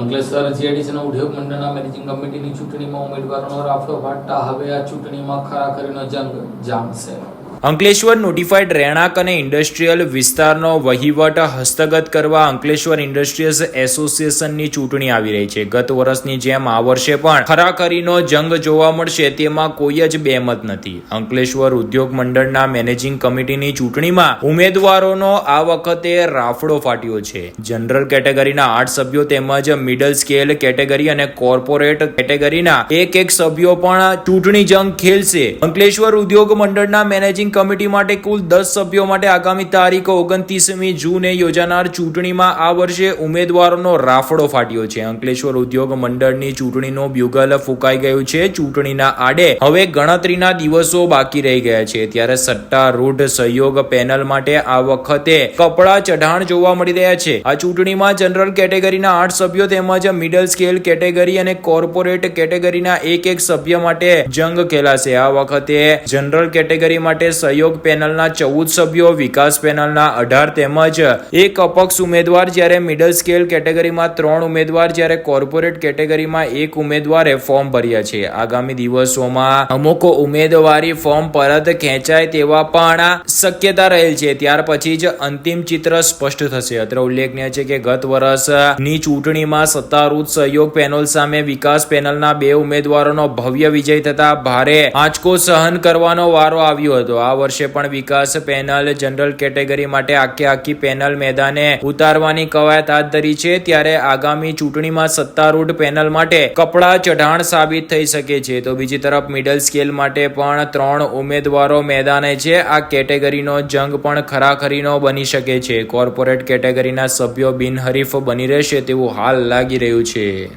અંકલેશ્વર જીઆઈડીસીના ઉદ્યોગ મંડળના મેનેજિંગ કમિટીની ચૂંટણીમાં ઉમેદવારોનો રાફડો ફાટતા હવે આ ચૂંટણીમાં ખરાખરીનો જંગ જામશે. અંકલેશ્વર નોટિફાઈડ રહેણાંક અને ઇન્ડસ્ટ્રીયલ વિસ્તારનો વહીવટ હસ્તગત કરવા અંકલેશ્વર ઇન્ડસ્ટ્રીઝ એસોસિએશનની ચૂંટણી આવી રહી છે. ગત વર્ષની જેમ આ વર્ષે પણ ખરાખરીનો જંગ જોવા મળશે તેમાં કોઈ જ બેમત નથી. અંકલેશ્વર ઉદ્યોગ મંડળના મેનેજિંગ કમિટીની ચૂંટણીમાં ઉમેદવારોનો આ વખતે રાફડો ફાટ્યો છે. જનરલ કેટેગરીના આઠ સભ્યો તેમજ મિડલ સ્કેલ કેટેગરી અને કોર્પોરેટ કેટેગરીના એક એક સભ્યો પણ ચૂંટણી જંગ ખેલશે. અંકલેશ્વર ઉદ્યોગ મંડળના મેનેજિંગ કમિટી માટે કુલ દસ સભ્યો માટે આગામી તારીખ ઓગણત્રીસમી જૂને યોજાનાર ચૂંટણીમાં આ વર્ષે ઉમેદવારોનો રાફડો ફાટ્યો છે. અંકલેશ્વર ઉદ્યોગ મંડળની ચૂંટણીનું બ્યુગલ ફૂંકાઈ ગયું છે. ચૂંટણીના આડે હવે ગણતરીના દિવસો બાકી રહી ગયા છે. ત્યારે સટ્ટારૂઢ સહયોગ પેનલ માટે આ વખતે કપડા ચઢાણ જોવા મળી રહ્યા છે. આ ચૂંટણીમાં જનરલ કેટેગરીના આઠ સભ્યો તેમજ મિડલ સ્કેલ કેટેગરી અને કોર્પોરેટ કેટેગરીના એક એક સભ્ય માટે જંગ ખેલાશે. આ વખતે જનરલ કેટેગરી માટે સહયોગ પેનલના ચૌદ સભ્યો, વિકાસ પેનલના અઢાર તેમજ એક અપક્ષ ઉમેદવાર જ્યારે મિડલ સ્કેલ કેટેગરીમાં ત્રણ ઉમેદવાર, જ્યારે કોર્પોરેટ કેટેગરીમાં એક ઉમેદવારે ફોર્મ ભર્યા છે. આગામી દિવસોમાં અમુક ઉમેદવારી ફોર્મ પરત ખેંચાય તેવા પણ શક્યતા રહેલ છે. ત્યાર પછી જ અંતિમ ચિત્ર સ્પષ્ટ થશે. અત્રે ઉલ્લેખનીય છે કે ગત વર્ષની ચૂંટણીમાં સત્તારૂઢ સહયોગ પેનલ સામે વિકાસ પેનલના બે ઉમેદવારોનો ભવ્ય વિજય થતા ભારે આંચકો સહન કરવાનો વારો આવ્યો હતો. આ વર્ષે પણ વિકાસ પેનલ જનરલ કેટેગરી માટે આખે આખી પેનલ મેદાને ઉતારવાની કવાયત હાથ ધરી છે. ત્યારે આગામી ચૂંટણીમાં સત્તારૂઢ પેનલ માટે કપડા ચઢાણ સાબિત થઈ શકે છે. તો બીજી તરફ મિડલ સ્કેલ માટે પણ ત્રણ ઉમેદવારો મેદાને છે. આ કેટેગરીનો જંગ પણ ખરાખરીનો બની શકે છે. કોર્પોરેટ કેટેગરીના સભ્યો બિનહરીફ બની રહેશે તેવું હાલ લાગી રહ્યું છે.